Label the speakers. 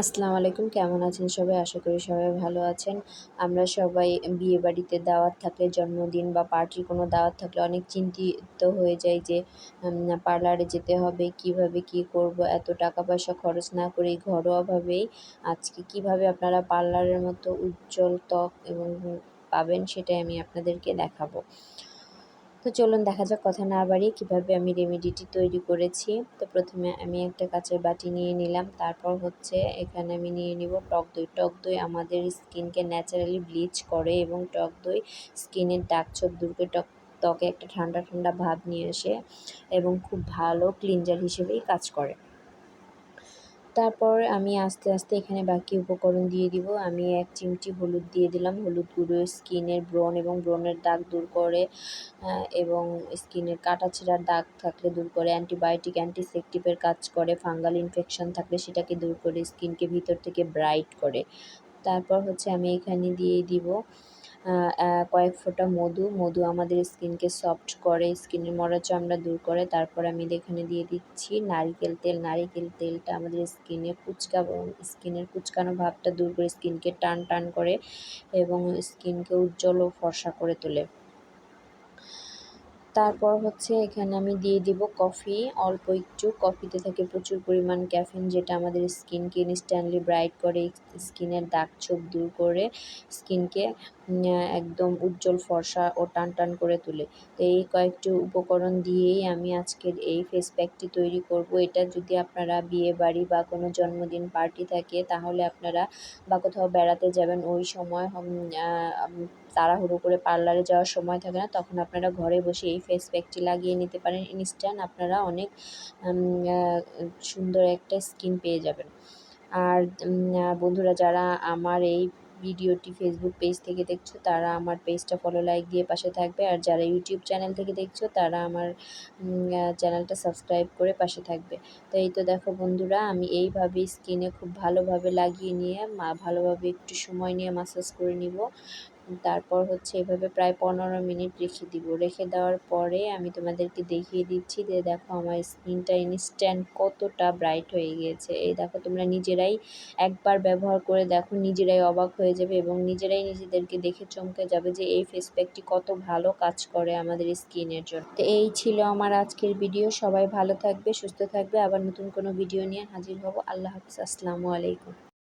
Speaker 1: আসসালামু আলাইকুম, কেমন আছেন সবাই? আশা করি সবাই ভালো আছেন। আমরা সবাই বিয়ে বাড়িতে দাওয়াত থাকলে, জন্মদিন বা পার্টির কোনো দাওয়াত থাকলে অনেক চিন্তিত হয়ে যাই যে পার্লারে যেতে হবে, কীভাবে কি করব, এত টাকা পয়সা খরচ না করেই ঘরোয়াভাবেই আজকে কীভাবে আপনারা পার্লারের মতো উজ্জ্বল ত্বক এবং পাবেন সেটাই আমি আপনাদেরকে দেখাবো। তো চলুন দেখা যাক কথা না বাড়িয়ে কীভাবে আমি রেমেডিটি তৈরি করেছি। তো প্রথমে আমি একটা কাঁচের বাটি নিয়ে নিলাম। তারপর হচ্ছে এখানে আমি নিয়ে নিব টক দই। টক দই আমাদের স্কিনকে ন্যাচারালি ব্লিচ করে এবং টক দই স্কিনের ডাক ছোপ দুর্গে টক ত্বকে একটা ঠান্ডা ঠান্ডা ভাব নিয়ে আসে এবং খুব ভালো ক্লিনজার হিসেবেই কাজ করে। তারপর আমি আস্তে আস্তে এখানে বাকি উপকরণ দিয়ে দিব। আমি এক চিমটি হলুদ দিয়ে দিলাম। হলুদ গুঁড়ো স্কিনের ব্রণ এবং ব্রণের দাগ দূর করে এবং স্কিনের কাটা ছেঁড়ার দাগ থাকলে দূর করে, অ্যান্টিবায়োটিক, অ্যান্টিসেপটিভের কাজ করে, ফাঙ্গাল ইনফেকশন থাকলে সেটাকে দূর করে, স্কিনকে ভিতর থেকে ব্রাইট করে। তারপর হচ্ছে আমি এখানে দিয়ে দিব কয়েক ফোঁটা মধু। মধু আমাদের স্কিনকে সফট করে, স্কিনের মরা চামড়া দূর করে। তারপর আমি এখানে দিয়ে দিচ্ছি নারিকেল তেল। নারিকেল তেলটা আমাদের স্কিনে কুচকা স্কিনের কুচকানো ভাবটা দূর করে, স্কিনকে টান টান করে এবং স্কিনকে উজ্জ্বল ও ফর্সা করে তোলে। তারপর হচ্ছে এখানে আমি দিয়ে দিব কফি। অল্প একটু কফিতে থাকে প্রচুর পরিমাণ ক্যাফিন যেটা আমাদের স্কিনকে ইনস্ট্যান্টলি ব্রাইট করে, স্কিনের দাগ ছোপ দূর করে, স্কিনকে একদম উজ্জ্বল ফর্সা ও টান টান করে তোলে। তো এই কয়েকটি উপকরণ দিয়েই আমি আজকের এই ফেস প্যাকটি তৈরি করব। এটা যদি আপনারা বিয়ে বাড়ি বা কোনো জন্মদিন পার্টি থাকে, তাহলে আপনারা বা কোথাও বেড়াতে যাবেন, ওই সময় তাড়াহুড়ো করে পার্লারে যাওয়ার সময় থাকে না, তখন আপনারা ঘরে বসে এই ফেস প্যাকটি লাগিয়ে নিতে পারেন। ইনস্ট্যান্ট আপনারা অনেক সুন্দর একটা স্কিন পেয়ে যাবেন। আর বন্ধুরা যারা আমার এই ভিডিওটি ফেসবুক পেজ থেকে দেখছ, তারা আমার পেজটা ফলো লাইক দিয়ে পাশে থাকবে। আর যারা ইউটিউব চ্যানেল থেকে দেখছ, তারা আমার চ্যানেলটা সাবস্ক্রাইব করে পাশে থাকবে। তো এই তো দেখো বন্ধুরা, আমি এইভাবে স্কিনে খুব ভালোভাবে লাগিয়ে নিয়ে ভালোভাবে একটু সময় নিয়ে মাসাজ করে নিব। তারপর হচ্ছে এভাবে প্রায় পনেরো মিনিট রেখে দিব। রেখে দেওয়ার পরে আমি তোমাদেরকে দেখিয়ে দিচ্ছি যে দেখো আমার স্কিনটা ইনস্ট্যান্ট কতটা ব্রাইট হয়ে গিয়েছে। এই দেখো তোমরা নিজেরাই একবার ব্যবহার করে দেখো, নিজেরাই অবাক হয়ে যাবে এবং নিজেরাই নিজেদেরকে দেখে চমকে যাবে যে এই ফেস প্যাকটি কত ভালো কাজ করে আমাদের স্কিনের জন্য। তো এই ছিল আমার আজকের ভিডিও সবাই ভালো থাকবে, সুস্থ থাকবে। আবার নতুন কোনো ভিডিও নিয়ে হাজির হব। আল্লাহ হাফিজ। আসসালামু আলাইকুম।